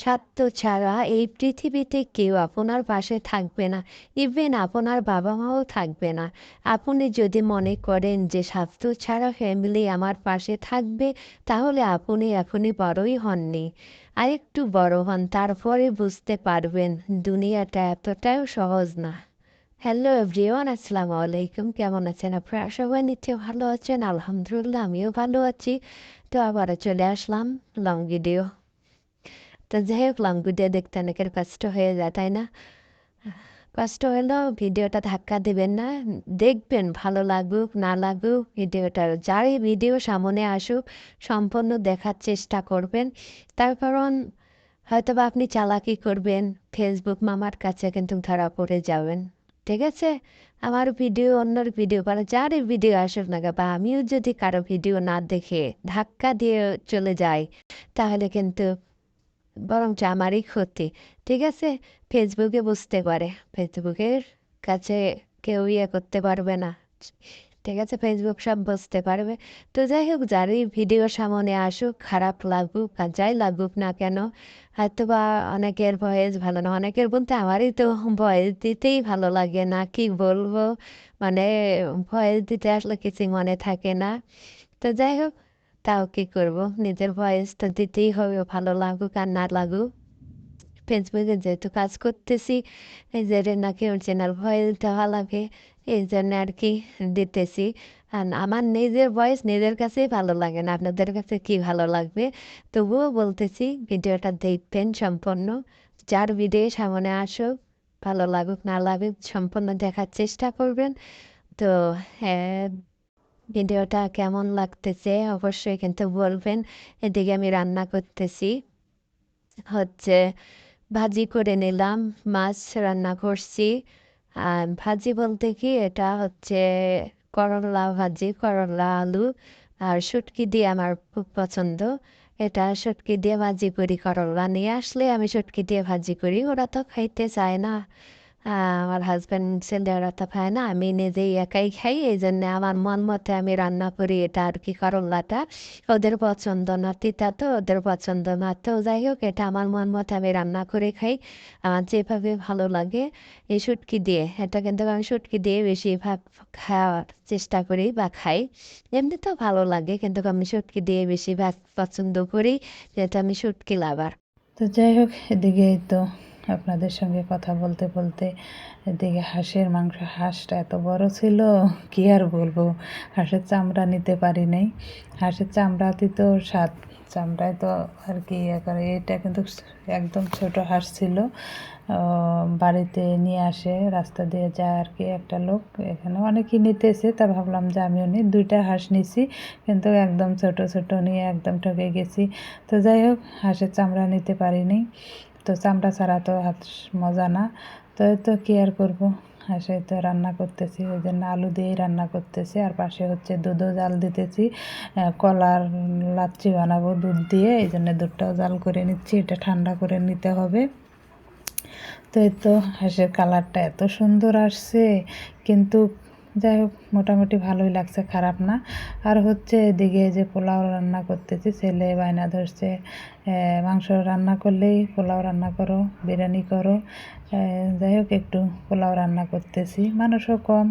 স্বার্থ ছাড়া এই পৃথিবীতে কেউ আপনার পাশে থাকবে না। ইভেন আপনার বাবা মাও থাকবে না। আপনি যদি মনে করেন যে স্বার্থ ছাড়া ফ্যামিলি আমার পাশে থাকবে, তাহলে আপনি এখনই বড়ই হননি। আরেকটু বড় হন, তারপরে বুঝতে পারবেন দুনিয়াটা এতটাও সহজ না। হ্যালো এভরিওয়ান আসসালামু আলাইকুম। কেমন আছেন আপনারা? সবাই নিত্য ভালো আছেন। আলহামদুলিল্লাহ, আমিও ভালো আছি। তো আবারও চলে আসলাম লং ভিডিও তো যাই হোক লং ভিডিও দেখতে অনেকের কষ্ট হয়ে যায়, তাই না? কষ্ট হলেও ভিডিওটা ধাক্কা দেবেন না, দেখবেন ভালো লাগুক, না লাগুক ভিডিওটা যারই ভিডিও সামনে আসুক, সম্পূর্ণ দেখার চেষ্টা করবেন। তার কারণ হয়তো বা আপনি চালাকি করবেন ফেসবুক মামার কাছে কিন্তু ধরা পড়ে যাবেন, ঠিক আছে? আমার ভিডিও অন্যর ভিডিও বা যারই ভিডিও আসুক না বা আমিও যদি কারও ভিডিও না দেখে ধাক্কা দিয়ে চলে যাই, তাহলে কিন্তু বরঞ্চ আমারই ক্ষতি, ঠিক আছে? ফেসবুকে বুঝতে পারে। ফেসবুকের কাছে কেউ ইয়ে করতে পারবে না। ঠিক আছে, ফেসবুক সব বুঝতে পারবে। তো যাই হোক, যারই ভিডিও সামনে আসুক, খারাপ লাগুক আর যাই লাগুক না কেন হয়তো বা অনেকের ভয়েস ভালো না। অনেকের বলতে আমারই তো ভয়েস দিতেই ভালো লাগে না, কি বলব? মানে ভয়েস দিতে আসলে কিছু মনে থাকে না। তো যাই হোক তাও কি করব? নিজের ভয়েস তো দিতেই হবে, ভালো লাগুক আর না লাগুক। ফেসবুকে যেহেতু কাজ করতেছি, এই যে নাকি অরিজিনাল ভয়েস দেওয়া লাগে, এই জন্য আর কি দিতেছি। আর আমার নিজের ভয়েস নিজের কাছেই ভালো লাগে না, আপনাদের কাছে কি ভালো লাগবে? তবুও বলতেছি, ভিডিওটা দেখবেন সম্পূর্ণ। যার ভিডিও সামনে আসুক, ভালো লাগুক না লাগুক, সম্পূর্ণ দেখার চেষ্টা করবেন। তো হ্যাঁ ভিডিওটা কেমন লাগতেছে অবশ্যই কিন্তু বলবেন। এদিকে আমি রান্না করতেছি। হচ্ছে ভাজি করে নিলাম, মাছ রান্না করছি। আর ভাজি বলতে কি, এটা হচ্ছে করলা ভাজি, করলা আলু আর শুটকি দিয়ে আমার খুব পছন্দ। এটা শুটকি দিয়ে ভাজি করি, করলা নিয়ে আসলে আমি শুটকি দিয়ে ভাজি করি, ওরা তো খাইতে চায় না। আমার হাজব্যান্ড ছেলেরা তো খায় না আমি নিজেই একাই খাই এই জন্য আমার মন মতে আমি রান্না করি এটা আর কি করলাটা ওদের পছন্দ না তিতা তো ওদের পছন্দ না তো যাই হোক এটা আমার মন মতে আমি রান্না করে খাই আমার যেভাবে ভালো লাগে এই শুটকি দিয়ে এটা কিন্তু আমি শুটকি দিয়ে বেশি বেশিরভাগ খাওয়ার চেষ্টা করি বা খাই এমনি তো ভালো লাগে কিন্তু আমি শুটকি দিয়ে বেশিরভাগ পছন্দ করি যেটা আমি শুটকি লাভার তো যাই হোক, এদিকে তো আপনাদের সঙ্গে কথা বলতে বলতে এদিকে হাঁসের মাংস, হাঁসটা এত বড় ছিল, কি আর বলব? হাঁসের চামড়া নিতে পারি নাই। হাঁসের চামড়াতে তো স্বাদ চামড়ায় তো আর কি ইয়ে করে, এটা কিন্তু একদম ছোট হাঁস ছিল। বাড়িতে নিয়ে আসে, রাস্তা দিয়ে যায় আর কি একটা লোক। এখানে অনেকেই নিতেছে, তা ভাবলাম যে আমিও নিই। দুইটা হাঁস নিছি, কিন্তু একদম ছোট ছোট নিয়ে একদম ঠকে গেছি। তো যাই হোক, হাঁসের চামড়া নিতে পারিনি তো চামড়া ছাড়া তো হাত মজা না। তো তো কী আর করব? হাঁসে তো রান্না করতেছি ওই জন্য আলু দিয়েই রান্না করতেছি। আর পাশে হচ্ছে দুধও জাল দিতেছি কলার লাচ্ছি বানাবো দুধ দিয়ে, এই জন্য দুধটাও জাল করে নিচ্ছি, এটা ঠান্ডা করে নিতে হবে। তো এই তো হাঁসের কালারটা এত সুন্দর আসছে, কিন্তু যাই হোক, মোটামুটি ভালোই লাগছে, খারাপ না। আর হচ্ছে এদিকে যে পোলাও রান্না করতেছি, ছেলে বায়না ধরছে মাংস রান্না করলেই পোলাও রান্না করো, বিরিয়ানি করো। যাই হোক, একটু পোলাও রান্না করতেছি। মানুষও কম,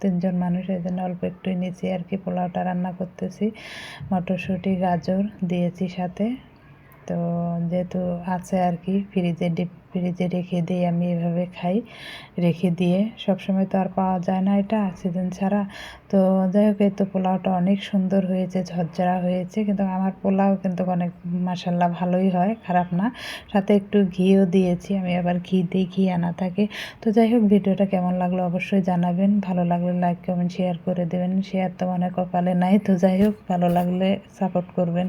তিনজন মানুষ, এই জন্য অল্প একটু নিচে আর কি, পোলাওটা রান্না করতেছি। মটরশুঁটি, গাজর দিয়েছি সাথে। তো যেহেতু আছে আর কি, ফ্রিজে ডিপ ফ্রিজে রেখে দিই, আমি এভাবে খাই। রেখে দিয়ে সবসময় তো আর পাওয়া যায় না এটা সিজন ছাড়া। তো যাই হোক তো পোলাওটা অনেক সুন্দর হয়েছে, ঝরঝরা হয়েছে, কিন্তু আমার পোলাও কিন্তু অনেক মাসাল্লাহ ভালোই হয়, খারাপ না। সাথে একটু ঘিও দিয়েছি, আমি আবার ঘি দিয়ে ঘি আনা থাকে। তো যাই হোক, ভিডিওটা কেমন লাগল অবশ্যই জানাবেন। ভালো লাগলে লাইক কমেন্ট শেয়ার করে দেবেন। শেয়ার তো মনে কপালে নাই, তো যাই হোক, ভালো লাগলে সাপোর্ট করবেন।